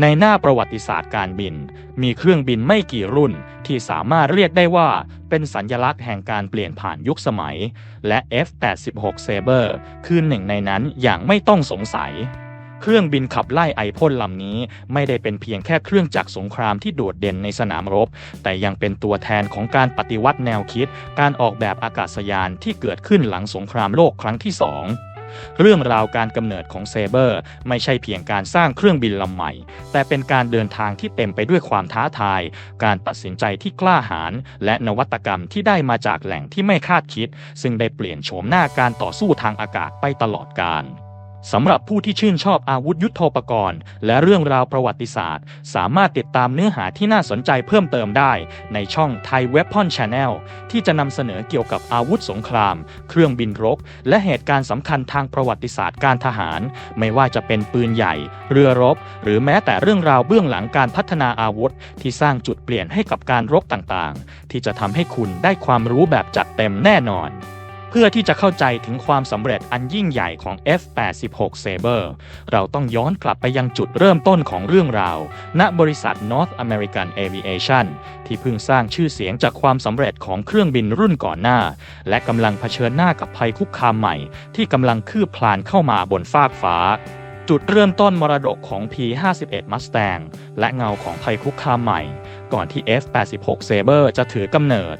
ในหน้าประวัติศาสตร์การบิน มีเครื่องบินไม่กี่รุ่นที่สามารถเรียกได้ว่าเป็นสัญลักษณ์แห่งการเปลี่ยนผ่านยุคสมัย และ F-86 Saber คือหนึ่งในนั้นอย่างไม่ต้องสงสัย เครื่องบินขับไล่ไอพ่นลำนี้ไม่ได้เป็นเพียงแค่เครื่องจักรสงครามที่โดดเด่นในสนามรบ แต่ยังเป็นตัวแทนของการปฏิวัติแนวคิด การออกแบบอากาศยานที่เกิดขึ้นหลังสงครามโลกครั้งที่สอง เรื่องราวการกำเนิดของเซเบอร์ไม่ใช่เพียงการสร้างเครื่องบินลำใหม่ แต่เป็นการเดินทางที่เต็มไปด้วยความท้าทาย การตัดสินใจที่กล้าหาญและนวัตกรรมที่ได้มาจากแหล่งที่ไม่คาดคิด ซึ่งได้เปลี่ยนโฉมหน้าการต่อสู้ทางอากาศไปตลอดกาล สำหรับผู้ที่ชื่นชอบอาวุธยุโทโธปกรณ์ และเรื่องราวประวัติศาสตร์ สามารถติดตามเนื้อหาที่น่าสนใจเพิ่มเติมได้ ในช่อง Thai Weapon Channel ที่จะนำเสนอเกี่ยวกับอาวุธสงคราม เครื่องบินรบ และเหตุการณ์สำคัญทางประวัติศาสตร์การทหาร ไม่ว่าจะเป็นปืนใหญ่ เรือรบ หรือแม้แต่เรื่องราวเบื้องหลังการพัฒนาอาวุธ ที่สร้างจุดเปลี่ยนให้กับการรบต่างๆ ที่จะทำให้คุณได้ความรู้แบบจัดเต็มแน่นอน เพื่อที่จะเข้าใจถึงความสำเร็จอันยิ่งใหญ่ของ F-86 Saber เราต้องย้อนกลับไปยังจุดเริ่มต้นของเรื่องราว ณบริษัท North American Aviation ที่เพิ่งสร้างชื่อเสียงจากความสำเร็จของเครื่องบินรุ่นก่อนหน้า และกำลังเผชิญหน้ากับภัยคุกคามใหม่ ที่กำลังคืบคลานเข้ามาบนฟากฟ้า จุดเริ่มต้นมรดกของ P-51 Mustang และเงาของภัยคุกคามใหม่ ก่อนที่ F-86 Sabre จะถือกำเนิด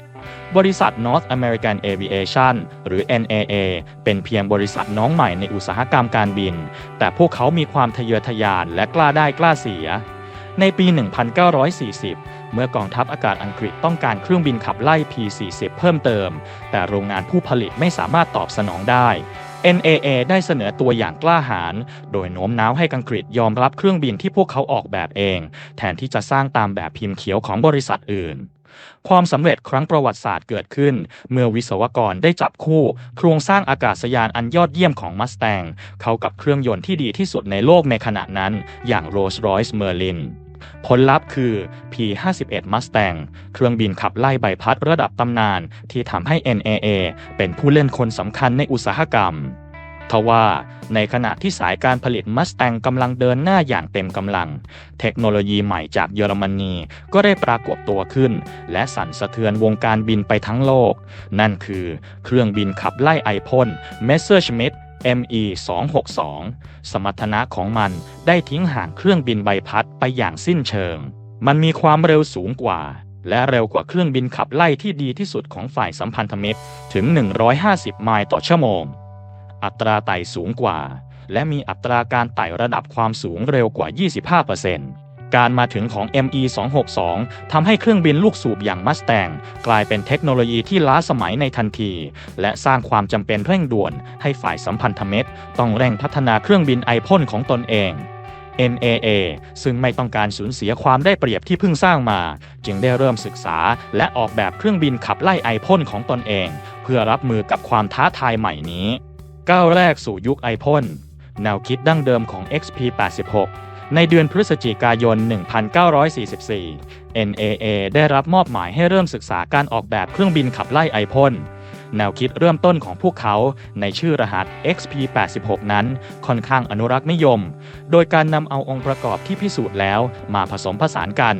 บริษัท North American Aviation หรือ NAA เป็นเพียงบริษัทน้องใหม่ในอุตสาหกรรมการบิน แต่พวกเขามีความทะเยอทะยานและกล้าได้กล้าเสีย ในปี 1940 เมื่อกองทัพอากาศอังกฤษต้องการเครื่องบินขับไล่ P-40 เพิ่มเติม แต่โรงงานผู้ผลิตไม่สามารถตอบสนองได้ NAA ได้เสนอตัวอย่างกล้าหาญโดยโน้มน้าวให้อังกฤษยอมรับเครื่องบินที่พวกเขาออกแบบเอง แทนที่จะสร้างตามแบบพิมพ์เขียวของบริษัทอื่น ความสำเร็จครั้งประวัติศาสตร์เกิดขึ้น เมื่อวิศวกรได้จับคู่ โครงสร้างอากาศยานอันยอดเยี่ยมของ Mustang เข้ากับเครื่องยนต์ที่ดีที่สุดในโลกในขณะนั้น อย่าง Rolls-Royce Merlin ผลลัพธ์คือ P51 Mustang เครื่องบินขับไล่ใบพัดระดับตำนานที่ทำให้ NAA เป็นผู้เล่นคนสำคัญในอุตสาหกรรมทว่าในขณะที่สายการผลิตมัสแตงกำลังเดินหน้าอย่างเต็มกำลัง เทคโนโลยีใหม่จากเยอรมนีก็ได้ปรากฏตัวขึ้น และสั่นสะเทือนวงการบินไปทั้งโลก นั่นคือเครื่องบินขับไล่ไอพ่น Messerschmitt ME 262 สมรรถนะของมันได้ทิ้งห่างเครื่องบินใบพัดไปอย่างสิ้นเชิง มันมีความเร็วสูงกว่า และเร็วกว่าเครื่องบินขับไล่ที่ดีที่สุดของฝ่ายสัมพันธมิตรถึง 150 ไมล์ต่อชั่วโมง อัตราไต่สูงกว่า และมีอัตราการไต่ระดับความสูงเร็วกว่า 25% การมาถึงของ ME 262 ทำให้เครื่องบินลูกสูบอย่าง Mustang กลายเป็นเทคโนโลยีที่ล้าสมัยในทันที และสร้างความจำเป็นเร่งด่วนให้ฝ่ายสัมพันธมิตร ต้องเร่งพัฒนาเครื่องบินไอพ่นของตนเอง NAA ซึ่งไม่ต้องการสูญเสียความได้เปรียบที่เพิ่งสร้างมา จึงได้เริ่มศึกษาและออกแบบเครื่องบินขับไล่ไอพ่นของตนเอง เพื่อรับมือกับความท้าทายใหม่นี้ ก้าวแรกสู่ยุคไอพ่นแนวคิดดั้งเดิมของ XP86 ในเดือนพฤศจิกายน 1944 NAA ได้รับมอบหมายให้เริ่มศึกษาการออกแบบเครื่องบินขับไล่ไอพ่นแนวคิดเริ่มต้นของพวกเขาในชื่อรหัส XP86 นั้นค่อนข้างอนุรักษ์นิยม โดยการนำเอาองค์ประกอบที่พิสูจน์แล้วมาผสมผสานกัน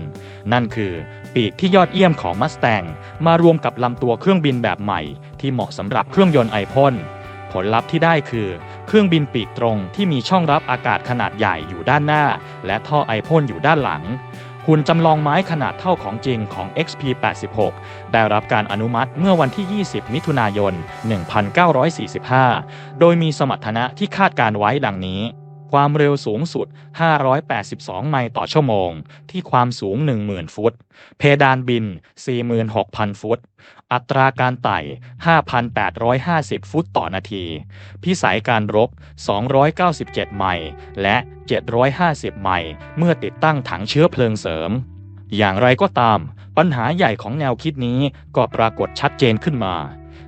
นั่นคือ ปีกที่ยอดเยี่ยมของ Mustang มารวมกับลำตัวเครื่องบินแบบใหม่ ที่เหมาะสำหรับเครื่องยนต์ไอพ่นผลลัพธ์ที่ได้คือ เครื่องบินปีกตรงที่มีช่องรับอากาศขนาดใหญ่อยู่ด้านหน้า และท่อไอพ่นอยู่ด้านหลัง หุ่นจำลองไม้ขนาดเท่าของจริงของ XP86 ได้รับการอนุมัติเมื่อวันที่ 20 มิถุนายน 1945 โดยมีสมรรถนะที่คาดการไว้ดังนี้ ความเร็วสูงสุด 582 ไมล์ต่อชั่วโมง ที่ความสูง 10,000 ฟุต เพดานบิน 46,000 ฟุต อัตราการไต่ 5,850 ฟุตต่อนาที พิสัยการรบ 297 ไมล์และ 750 ไมล์เมื่อติดตั้งถังเชื้อเพลิงเสริม อย่างไรก็ตาม ปัญหาใหญ่ของแนวคิดนี้ก็ปรากฏชัดเจนขึ้นมา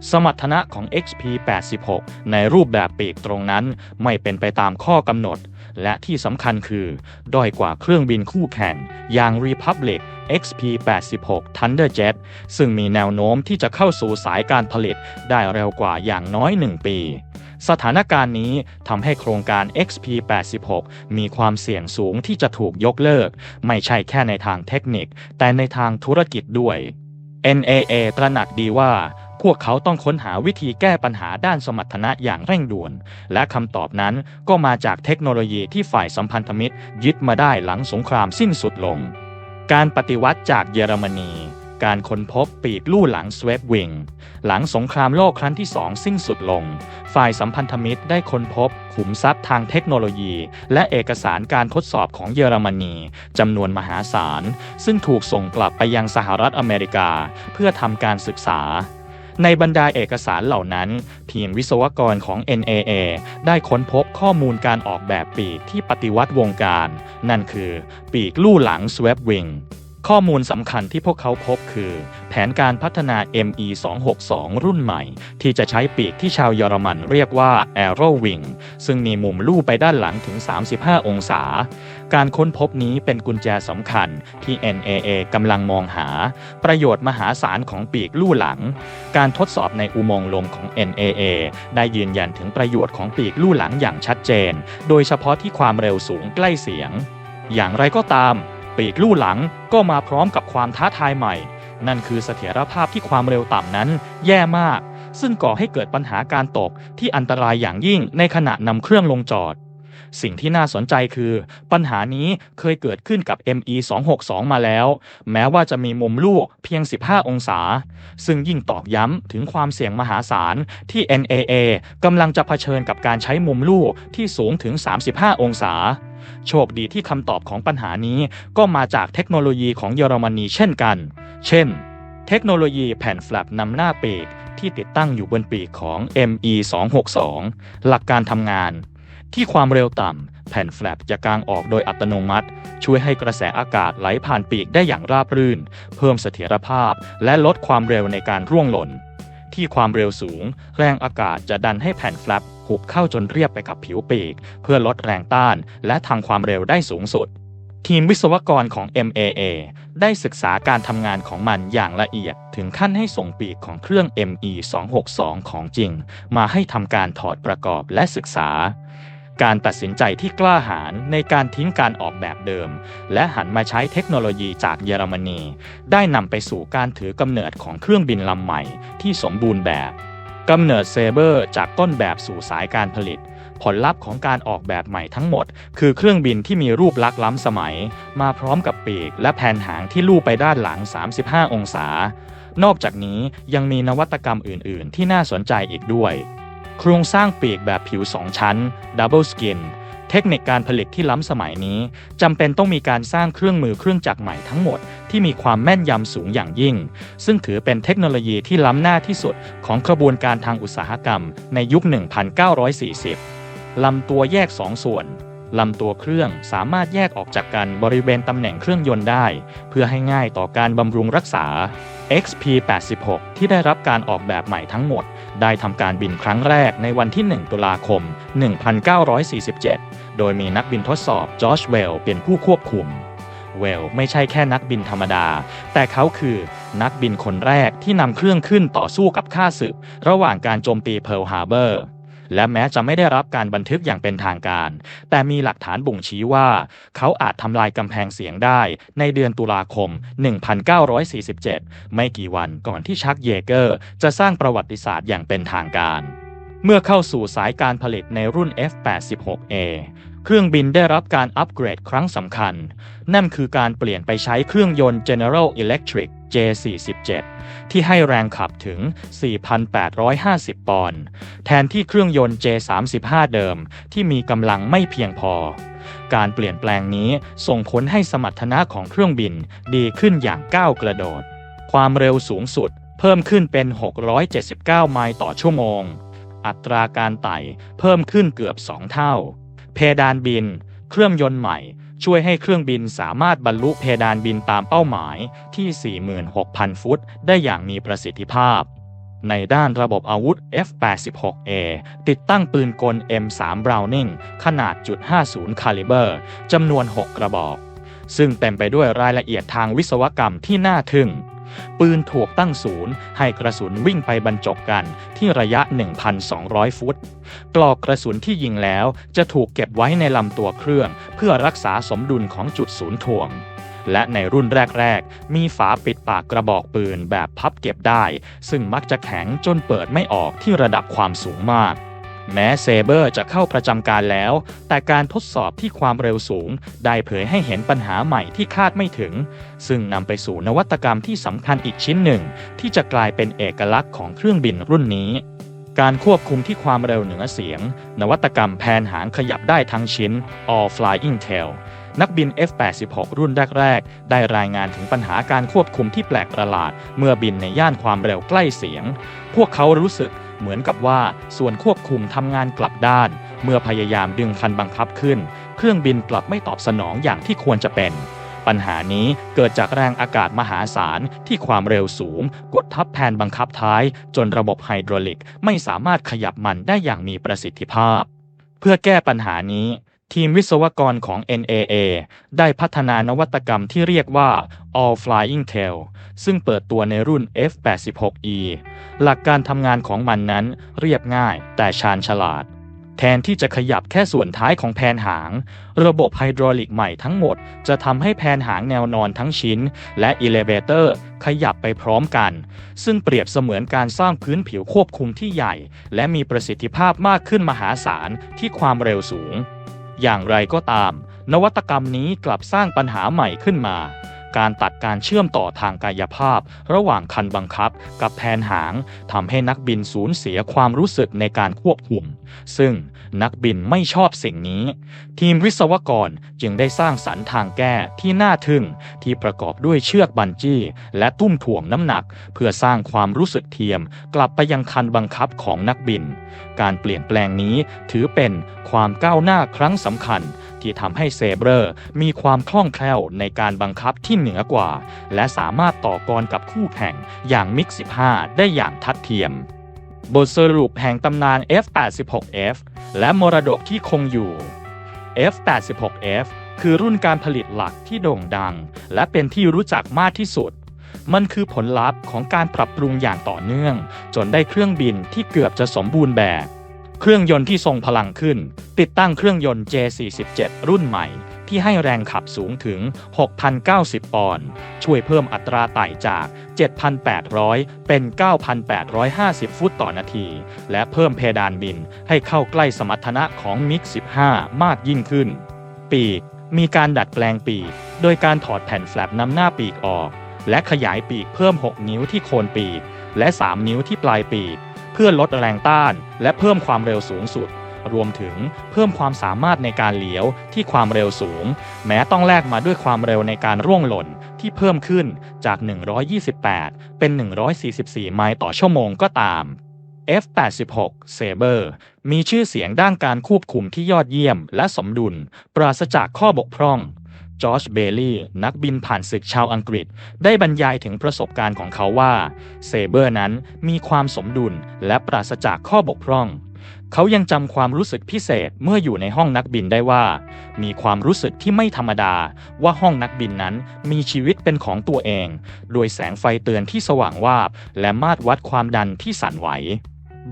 สมรรถนะของ XP86 ในรูปแบบปีกตรงนั้นไม่เป็นไปตามข้อกำหนด และที่สำคัญคือ ด้อยกว่าเครื่องบินคู่แข่งอย่าง Republic XP86 Thunderjet ซึ่งมีแนวโน้มที่จะเข้าสู่สายการผลิตได้เร็วกว่าอย่างน้อย 1 ปี สถานการณ์นี้ทำให้โครงการ XP86 มีความเสี่ยงสูงที่จะถูกยกเลิก ไม่ใช่แค่ในทางเทคนิค แต่ในทางธุรกิจด้วย NAA ตระหนักดีว่า พวกเขาต้องค้นหาวิธีแก้ปัญหาด้านสมรรถนะอย่างเร่งด่วน และคำตอบนั้นก็มาจากเทคโนโลยีที่ฝ่ายสัมพันธมิตร ยึดมาได้หลังสงครามสิ้นสุดลง การปฏิวัติจากเยอรมนีการค้นพบปีกลู่หลังสเวฟวิง หลังสงครามโลกครั้งที่สองสิ้นสุดลง ฝ่ายสัมพันธมิตรได้ค้นพบขุมทรัพย์ทางเทคโนโลยี และเอกสารการทดสอบของเยอรมนีจำนวนมหาศาล ซึ่งถูกส่งกลับไปยังสหรัฐอเมริกา เพื่อทำการศึกษา ในบรรดาเอกสารเหล่านั้น ทีมวิศวกรของ NAA ได้ค้นพบข้อมูลการออกแบบปีกที่ปฏิวัติวงการ นั่นคือปีกลู่หลัง Swap Wing ข้อมูลสำคัญที่พวกเขาพบคือ แผนการพัฒนา ME 262 รุ่นใหม่ ที่จะใช้ปีกที่ชาวเยอรมันเรียกว่า Arrow Wing ซึ่งมีมุมลู่ไปด้านหลังถึง 35 องศา การค้นพบนี้เป็นกุญแจสำคัญที่ NAA กำลังมองหา ประโยชน์มหาศาลของปีกลู่หลัง การทดสอบในอุโมงค์ลมของ NAA ได้ยืนยันถึงประโยชน์ของปีกลู่หลังอย่างชัดเจน โดยเฉพาะที่ความเร็วสูงใกล้เสียง อย่างไรก็ตาม ปีกลู่หลังก็มาพร้อมกับความท้าทายใหม่ นั่นคือเสถียรภาพที่ความเร็วต่ำนั้น แย่มาก ซึ่งก่อให้เกิดปัญหาการตกที่อันตรายอย่างยิ่งในขณะนำเครื่องลงจอด สิ่งที่น่าสนใจคือ ปัญหานี้เคยเกิดขึ้นกับ ME 262 มาแล้ว แม้ว่าจะมีมุมลูกเพียง 15 องศา ซึ่งยิ่งตอกย้ำถึงความเสี่ยงมหาศาลที่ NAA กำลังจะเผชิญกับการใช้มุมลูกที่สูงถึง 35 องศา โชคดีที่คำตอบของปัญหานี้ก็มาจากเทคโนโลยีของเยอรมนีเช่นกัน เช่น เทคโนโลยีแผ่นแฟลปนำหน้าปีกที่ติดตั้งอยู่บนปีกของ ME 262 หลักการทำงาน ที่ความเร็วต่ำ แผ่นแฟลปจะกางออกโดยอัตโนมัติ ช่วยให้กระแสอากาศไหลผ่านปีกได้อย่างราบรื่น เพิ่มเสถียรภาพ และลดความเร็วในการร่วงหล่น ที่ความเร็วสูง แรงอากาศจะดันให้แผ่นแฟลปหุบเข้าจนเรียบไปกับผิวปีก เพื่อลดแรงต้าน และทำความเร็วได้สูงสุด ทีมวิศวกรของ MAA ได้ศึกษาการทำงานของมันอย่างละเอียด ถึงขั้นให้ส่งปีกของเครื่อง ME 262 ของจริง มาให้ทำการถอดประกอบและศึกษา การตัดสินใจที่กล้าหาญในการทิ้งการออกแบบเดิม และหันมาใช้เทคโนโลยีจากเยอรมนี ได้นำไปสู่การถือกำเนิดของเครื่องบินลำใหม่ที่สมบูรณ์แบบกำเนิดเซเบอร์จากต้นแบบสู่สายการผลิต ผลลัพธ์ของการออกแบบใหม่ทั้งหมด คือเครื่องบินที่มีรูปลักษณ์ล้ำสมัย มาพร้อมกับปีกและแผ่นหางที่ลู่ไปด้านหลัง 35 องศา นอกจากนี้ยังมีนวัตกรรมอื่น ๆ ที่น่าสนใจอีกด้วย โครงสร้างปีกแบบผิว 2 ชั้น Double Skin เทคนิคการผลิตที่ล้ำสมัยนี้จำเป็นต้องมีการสร้างเครื่องมือเครื่องจักรใหม่ทั้งหมดที่มีความแม่นยำสูงอย่างยิ่ง ซึ่งถือเป็นเทคโนโลยีที่ล้ำหน้าที่สุดของกระบวนการทางอุตสาหกรรมในยุค 1940 ลำตัวแยก 2 ส่วน ลำตัวเครื่องสามารถแยกออกจากกันบริเวณตำแหน่งเครื่องยนต์ได้ เพื่อให้ง่ายต่อการบำรุงรักษา XP86 ที่ได้รับการออกแบบใหม่ทั้งหมด ได้ทำการบินครั้งแรกในวันที่ 1 ตุลาคม 1947 โดยมีนักบินทดสอบจอร์จเวลเป็นผู้ควบคุม เวลไม่ใช่แค่นักบินธรรมดา แต่เขาคือนักบินคนแรกที่นำเครื่องขึ้นต่อสู้กับข้าศึก ระหว่างการโจมตีเพิร์ลฮาร์เบอร์ และแม้จะไม่ได้รับการบันทึกอย่างเป็นทางการ แต่มีหลักฐานบ่งชี้ว่า เขาอาจทำลายกำแพงเสียงได้ในเดือนตุลาคม 1947 ไม่กี่วันก่อนที่ชักเยเกอร์ จะสร้างประวัติศาสตร์อย่างเป็นทางการ เมื่อเข้าสู่สายการผลิตในรุ่น F86A เครื่องบินได้รับการอัปเกรดครั้งสำคัญ นั่นคือการเปลี่ยนไปใช้เครื่องยนต์ General Electric J47 ที่ให้แรงขับถึง 4,850 ปอนด์ แทนที่เครื่องยนต์ J35 เดิมที่มีกำลังไม่เพียงพอ การเปลี่ยนแปลงนี้ส่งผลให้สมรรถนะของเครื่องบินดีขึ้นอย่างก้าวกระโดด ความเร็วสูงสุดเพิ่มขึ้นเป็น 679 ไมล์ต่อชั่วโมง อัตราการไต่เพิ่มขึ้นเกือบ 2 เท่า เพดานบิน เครื่องยนต์ใหม่ ช่วยให้เครื่องบินสามารถบรรลุเพดานบินตามเป้าหมายที่ 46,000 ฟุต ได้อย่างมีประสิทธิภาพ ในด้านระบบอาวุธ F86A ติดตั้งปืนกล M3 Browning ขนาดจุด50 คาลิเบอร์จำนวน 6 กระบอก ซึ่งเต็มไปด้วยรายละเอียดทางวิศวกรรมที่น่าทึ่งปืนถูกตั้งศูนย์ให้กระสุนวิ่งไปบรรจบกันที่ระยะ 1,200 ฟุต กลอกกระสุนที่ยิงแล้วจะถูกเก็บไว้ในลำตัวเครื่อง เพื่อรักษาสมดุลของจุดศูนย์ถ่วง และในรุ่นแรก ๆ มีฝาปิดปากกระบอกปืนแบบพับเก็บได้ ซึ่งมักจะแข็งจนเปิดไม่ออกที่ระดับความสูงมากแม้เซเบอร์จะเข้าประจำการแล้ว แต่การทดสอบที่ความเร็วสูง ได้เผยให้เห็นปัญหาใหม่ที่คาดไม่ถึง ซึ่งนำไปสู่นวัตกรรมที่สำคัญอีกชิ้นหนึ่ง ที่จะกลายเป็นเอกลักษณ์ของเครื่องบินรุ่นนี้ การควบคุมที่ความเร็วเหนือเสียง นวัตกรรมแผนหางขยับได้ทั้งชิ้น All Flying Tail นักบิน F-86 รุ่นแรก ๆ ได้รายงานถึงปัญหาการควบคุมที่แปลกประหลาด เมื่อบินในย่านความเร็วใกล้เสียง พวกเขารู้สึกเหมือนกับว่าส่วนควบคุมทำงานกลับด้าน เมื่อพยายามดึงคันบังคับขึ้น เครื่องบินกลับไม่ตอบสนองอย่างที่ควรจะเป็น ปัญหานี้เกิดจากแรงอากาศมหาศาลที่ความเร็วสูง กดทับแผ่นบังคับท้าย จนระบบไฮดรอลิกไม่สามารถขยับมันได้อย่างมีประสิทธิภาพ เพื่อแก้ปัญหานี้ ทีมวิศวกรของ NAA ได้พัฒนานวัตกรรมที่เรียกว่า All Flying Tail ซึ่งเปิดตัวในรุ่น F86E หลักการทำงานของมันนั้นเรียบง่ายแต่ชาญฉลาด แทนที่จะขยับแค่ส่วนท้ายของแผนหาง ระบบไฮดรอลิกใหม่ทั้งหมด จะทำให้แผนหางแนวนอนทั้งชิ้น และอิเลเวเตอร์ขยับไปพร้อมกัน ซึ่งเปรียบเสมือนการสร้างพื้นผิวควบคุมที่ใหญ่ และมีประสิทธิภาพมากขึ้นมหาศาลที่ความเร็วสูง อย่างไรก็ตาม นวัตกรรมนี้กลับสร้างปัญหาใหม่ขึ้นมา การตัดการเชื่อมต่อทางกายภาพ ระหว่างคันบังคับ กับแผนหางทำให้นักบินสูญเสียความรู้สึกในการควบคุม ซึ่งนักบินไม่ชอบสิ่งนี้ ทีมวิศวกรจึงได้สร้างสรรค์ทางแก้ที่น่าทึ่งที่ประกอบด้วยเชือกบันจี้ และตุ้มถ่วงน้ำหนัก เพื่อสร้างความรู้สึกเทียม กลับไปยังคันบังคับของนักบิน การเปลี่ยนแปลงนี้ถือเป็นความก้าวหน้าครั้งสำคัญ ที่ทำให้เซเบอร์มีความคล่องแคล่วในการบังคับที่เหนือกว่า และสามารถต่อกรกับคู่แข่งอย่างมิก 15 ได้อย่างทัดเทียม บทสรุปแห่งตำนาน F86F และมรดกที่คงอยู่ F86F คือรุ่นการผลิตหลักที่โด่งดัง และเป็นที่รู้จักมากที่สุด มันคือผลลัพธ์ของการปรับปรุงอย่างต่อเนื่อง จนได้เครื่องบินที่เกือบจะสมบูรณ์แบบ เครื่องยนต์ที่ทรงพลังขึ้น ติดตั้งเครื่องยนต์ J47 รุ่นใหม่ ที่ให้แรงขับสูงถึง 6,090 ปอนด์ ช่วยเพิ่มอัตราไต่จาก 7,800 เป็น 9,850 ฟุตต่อนาที และเพิ่มเพดานบินให้เข้าใกล้สมรรถนะของมิก15 มากยิ่งขึ้น ปีก มีการดัดแปลงปีก โดยการถอดแผ่นแฟลปนำหน้าปีกออก และขยายปีกเพิ่ม 6 นิ้วที่โคนปีก และ 3 นิ้วที่ปลายปีก พื่อลดแรงต้าน และเพิ่มความเร็วสูงสุด รวมถึงเพิ่มความสามารถในการเลี้ยวที่ความเร็วสูง แม้ต้องแลกมาด้วยความเร็วในการร่วงหล่นที่เพิ่มขึ้นจาก 128 เป็น 144 ไมล์ต่อชั่วโมงก็ตาม F86 Saber มีชื่อเสียงด้านการควบคุมที่ยอดเยี่ยมและสมดุล ปราศจากข้อบกพร่อง จอร์จเบลลี่นักบินผ่านศึกชาวอังกฤษ ได้บรรยายถึงประสบการณ์ของเขาว่าเซเบอร์นั้นมีความสมดุลและปราศจากข้อบกพร่อง เขายังจำความรู้สึกพิเศษเมื่ออยู่ในห้องนักบินได้ว่า มีความรู้สึกที่ไม่ธรรมดาว่าห้องนักบินนั้นมีชีวิตเป็นของตัวเอง โดยแสงไฟเตือนที่สว่างวาบ และมาตรวัดความดันที่สั่นไหว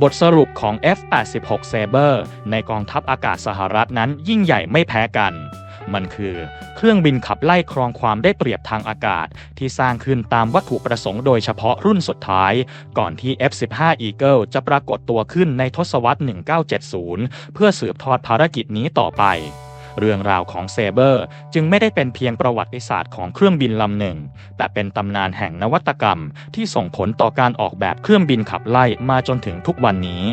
บทสรุปของ F86 Sabre ในกองทัพอากาศสหรัฐนั้นยิ่งใหญ่ไม่แพ้กัน มันคือ เครื่องบินขับไล่ครองความได้เปรียบทางอากาศ ที่สร้างขึ้นตามวัตถุประสงค์โดยเฉพาะรุ่นสุดท้าย ก่อนที่ F15 Eagle จะปรากฏตัวขึ้นในทศวรรษ 1970 เพื่อสืบทอดภารกิจนี้ต่อไปเรื่องราวของเซเบอร์จึงไม่ได้เป็นเพียงประวัติศาสตร์ของเครื่องบินลำหนึ่ง แต่เป็นตำนานแห่งนวัตกรรมที่ส่งผลต่อการออกแบบเครื่องบินขับไล่มาจนถึงทุกวันนี้